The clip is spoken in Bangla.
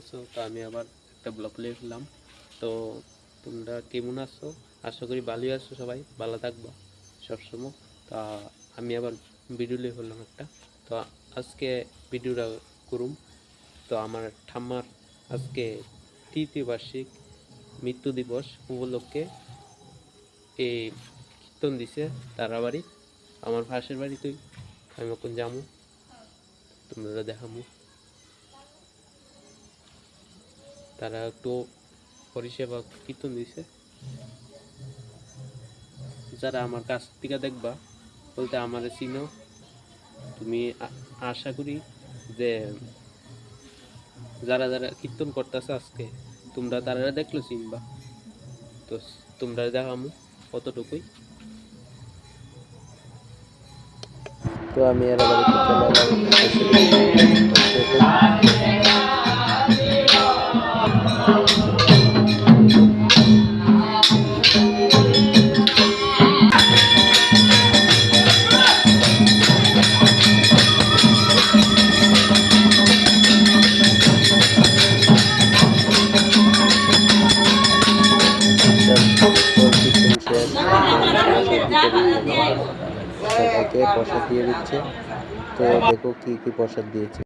আছো, তো আমি আবার একটা ব্লগ লিখলাম তো তোমরা কেমন আছো? আশা করি ভালোই আছো সবাই, ভালো থাকবা সবসময়। তা আমি আবার ভিডিও লিখ হলাম একটা। তো আজকে ভিডিওটা করুম। তো আমার ঠাম্মার আজকে তৃতীয় বার্ষিক মৃত্যু দিবস উপলক্ষে এই কীর্তন দিছে তারা বাড়ি আমার পাশের বাড়িতেই, আমি এখন যাব তোমরা দেখামু। তারা একটু পরিষেবা কীর্তন দিছে। যারা আমার কাছ থেকে দেখবা, বলতে আমার চিনো। তুমি আশা করি যে যারা যারা কীর্তন করতেছে আজকে, তোমরা তারা দেখল চিনবা। তো তোমরা দেখামু কতটুকুই। তো আমি এর বাড়িতে চলে সবাইকে প্রসাদ দিয়ে দিচ্ছে। তো দেখো কি কি প্রসাদ দিয়েছে।